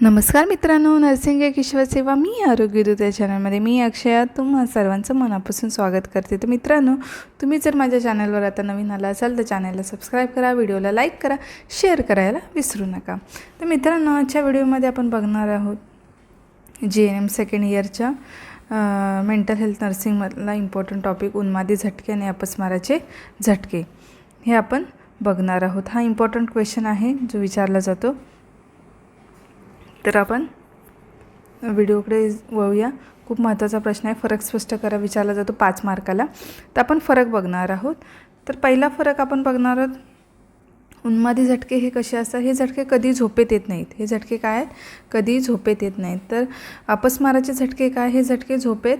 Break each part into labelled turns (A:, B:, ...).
A: नमस्कार मित्रांनो नर्सिंग एक ईश्वर सेवा मी आरोग्यदूत या चॅनलमध्ये मी अक्षया तुम्हा सर्वांचं मनापासून स्वागत करते. तर मित्रांनो तुम्ही जर माझ्या चॅनलवर आता नवीन आला असाल तर चॅनलला सबस्क्राईब करा व्हिडिओला लाईक करा शेअर करायला विसरू नका. तर मित्रांनो आजच्या व्हिडिओमध्ये आपण बघणार आहोत जे एन एम सेकंड इयरच्या मेंटल हेल्थ नर्सिंगमधला इम्पॉर्टंट टॉपिक उन्मादी झटके आणि अपस्माराचे झटके. हे आपण बघणार आहोत. हा इम्पॉर्टंट क्वेश्चन आहे जो विचारला जातो. तर आपण व्हिडिओकडे वळूया. खूप महत्त्वाचा प्रश्न आहे. फरक स्पष्ट करा विचारला जातो पाच मार्काला. तर आपण फरक बघणार आहोत. तर पहिला फरक आपण बघणार आहोत. उन्मादी झटके हे कसे असतात? हे झटके कधी झोपेत येत नाहीत. हे झटके काय आहेत? कधी झोपेत येत नाहीत. तर अपस्माराचे झटके काय? हे झटके झोपेत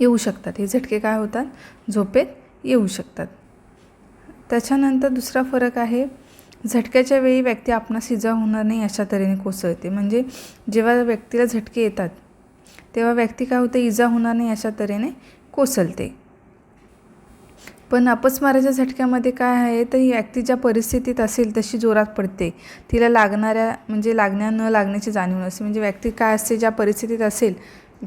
A: येऊ शकतात. हे झटके काय होतात? झोपेत येऊ शकतात. त्याच्यानंतर दुसरा फरक आहे. झटक्याच्या वेळी व्यक्ती आपणास इजा होणार नाही अशा तऱ्हेने कोसळते. म्हणजे जेव्हा व्यक्तीला झटके येतात तेव्हा व्यक्ती काय होते? इजा होणार नाही अशा तऱ्हेने कोसळते. पण अपस्माराच्या झटक्यामध्ये काय आहे? तर ही व्यक्ती ज्या परिस्थितीत असेल तशी जोरात पडते. तिला लागणाऱ्या म्हणजे लागण्या न लागण्याची जाणीव नसते. म्हणजे व्यक्ती काय असते? ज्या परिस्थितीत असेल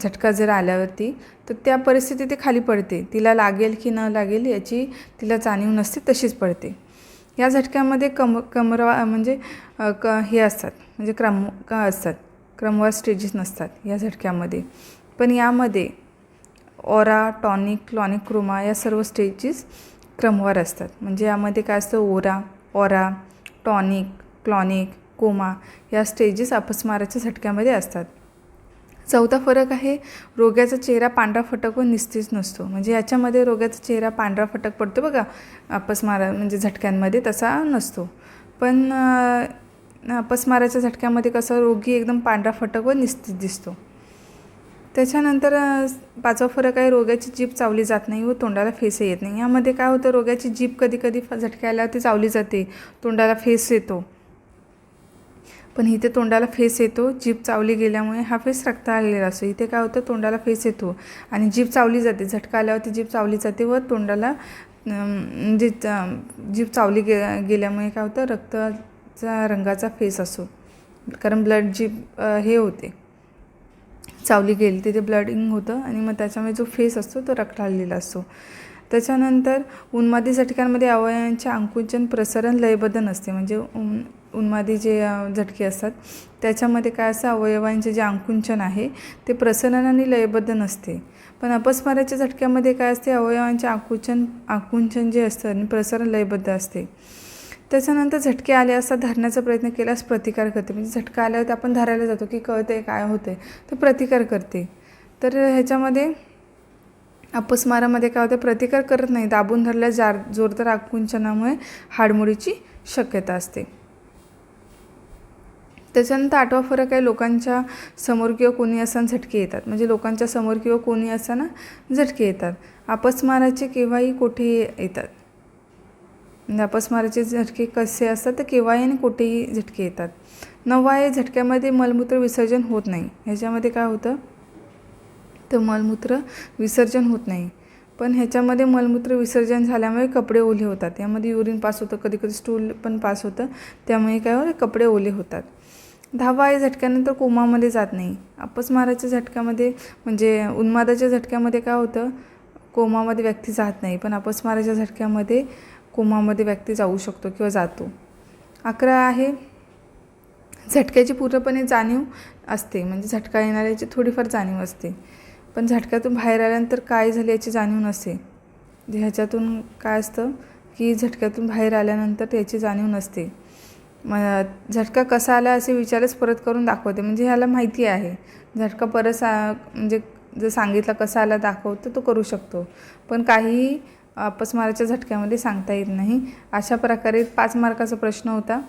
A: झटका जर आल्यावरती तर त्या परिस्थितीत ती खाली पडते. तिला लागेल की न लागेल याची तिला जाणीव नसते तशीच पडते. या झटक्यामध्ये कम कमरवा म्हणजे क हे असतात. म्हणजे क्रम का असतात. क्रमवार स्टेजेस नसतात या झटक्यामध्ये. पण यामध्ये ओरा टॉनिक क्लॉनिक क्रोमा या सर्व स्टेजेस क्रमवार असतात. म्हणजे यामध्ये काय असतं? Aura aura tonic clonic coma या स्टेजेस अपस्माराच्या झटक्यामध्ये असतात. चौथा फरक आहे रोग्याचा चेहरा पांढरा फटक व निस्तेज नसतो. म्हणजे याच्यामध्ये रोग्याचा चेहरा पांढरा फटक पडतो बघा अपस्मारा म्हणजे झटक्यांमध्ये तसा नसतो. पण अपस्माराच्या झटक्यामध्ये कसं रोगी एकदम पांढरा फटक व निस्तेज दिसतो. त्याच्यानंतर पाचवा फरक आहे रोग्याची जीभ चावली जात नाही व तोंडाला फेस येत नाही. यामध्ये काय होतं रोग्याची जीभ कधी कधी झटक्याला ती चावली जाते तोंडाला फेस येतो. पण इथे तोंडाला फेस येतो. जीभ चावली गेल्यामुळे हा फेस रक्ता आलेला असतो. इथे काय होतं? तोंडाला फेस येतो आणि जीभ चावली जाते. झटका आल्यावरती जीभ चावली जाते व तोंडाला म्हणजे जीभ चावली गे गेल्यामुळे काय होतं? रक्ताचा रंगाचा फेस असतो. कारण ब्लड जीभ हे होते. चावली गेली तिथे ब्लडिंग होतं आणि मग त्याच्यामुळे जो फेस असतो तो रक्ताळलेला असतो. त्याच्यानंतर उन्मादी झटक्यांमध्ये अवयवांचे आकुंचन प्रसरण लयबद्ध नसते म्हणजे उन्मादी जे झटके असतात त्याच्यामध्ये काय असतं अवयवांचे जे आकुंचन आहे ते प्रसनन आणि लयबद्ध नसते. पण अपस्माराच्या झटक्यामध्ये काय असते अवयवांचे आकुंचन आकुंचन जे असतं आणि प्रसरण लयबद्ध असते. त्याच्यानंतर झटके आले असता धरण्याचा प्रयत्न केल्यास प्रतिकार करते. म्हणजे झटका आल्यावर आपण धरायला जातो की कळते काय होते तर प्रतिकार करते. तर ह्याच्यामध्ये अपस्मारामध्ये काय होते प्रतिकार करत नाही. दाबून धरल्यास जार जोरदार आकुंचनामुळे हाडमुडीची शक्यता असते. त्याच्यानंतर आठवा फरक आहे लोकांच्या समोर किंवा कोणी असताना झटके येतात. म्हणजे लोकांच्या समोर किंवा कोणी असताना झटके येतात. अपस्माराचे केव्हाही कोठेही येतात. म्हणजे अपस्माराचे झटके कसे असतात तर केव्हाही आणि कुठेही झटके येतात. नववा आहे झटक्यामध्ये मलमूत्र विसर्जन होत नाही. ह्याच्यामध्ये काय होतं? तर मलमूत्र विसर्जन होत नाही. पण ह्याच्यामध्ये मलमूत्र विसर्जन झाल्यामुळे कपडे ओले होतात. यामध्ये युरिन पास होतं कधी कधी स्टूल पण पास होतं. त्यामुळे काय होतं? कपडे ओले होतात. दहावा आहे झटक्यानंतर कोमामध्ये जात नाही. अपस्माराच्या झटक्यामध्ये म्हणजे उन्मादाच्या झटक्यामध्ये काय होतं? कोमामध्ये व्यक्ती जात नाही पण अपस्माराच्या झटक्यामध्ये कोमामध्ये व्यक्ती जाऊ शकतो किंवा जातो. अकरा आहे झटक्याची पूर्णपणे जाणीव असते म्हणजे झटका येणाऱ्याची थोडीफार जाणीव असते. पण झटक्यातून बाहेर आल्यानंतर काय झाले याची जाणीव नसते. म्हणजे ह्याच्यातून काय असतं? की झटक्यातून बाहेर आल्यानंतर त्याची जाणीव नसते. मग झटका कसा आला असे विचारच परत करून दाखवते. म्हणजे ह्याला माहिती आहे. झटका परत सा म्हणजे जर सांगितलं कसा आला दाखवतो तो करू शकतो. पण काहीही अपस्माराच्या झटक्यामध्ये सांगता येत नाही. अशा प्रकारे पाच मार्काचा प्रश्न होता.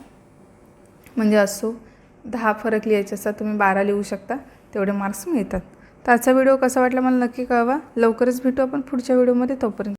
A: म्हणजे असो दहा फरक लिहायचे असतात तुम्ही बारा लिहू शकता. तेवढे मार्क्स मिळतात. तर आजचा व्हिडिओ कसा वाटला मला नक्की कळवा. लवकरच भेटू आपण पुढच्या व्हिडिओमध्ये. तोपर्यंत